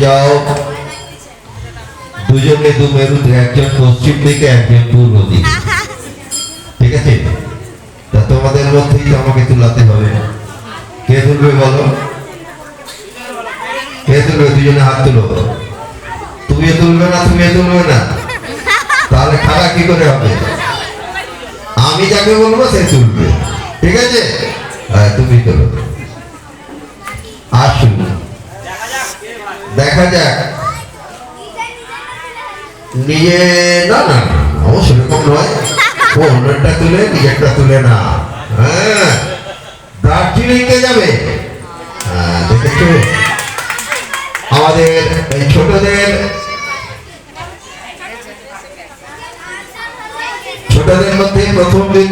যাও। দুজনে দু মেরুতে, একজন পশ্চিম দিকে, একজন পূর্ব দিকে। ঠিক আছে? তা তোমাদের মধ্যেই আমাকে তুলাতে হবে। কে তুলবে বলো? কে তুলবে? দুজনে হাত তুলো। তুমি তুলবে না তুমি তুলবে না। তাহলে খারাপ কি করে হবে? আমি যাকে বলব, সে তুলবে। ঠিক আছে? হ্যাঁ তুমি তোলো দেখা যাক। নিজে না না ও সেরকম নয়। ও, অন্যটা তুলে, নিজেরটা তুলে না। হ্যাঁ দার্জিলিং কে যাবে। হ্যাঁ আমাদের এই ছোটদের ছোটদের মধ্যে প্রথম দ্বিতীয়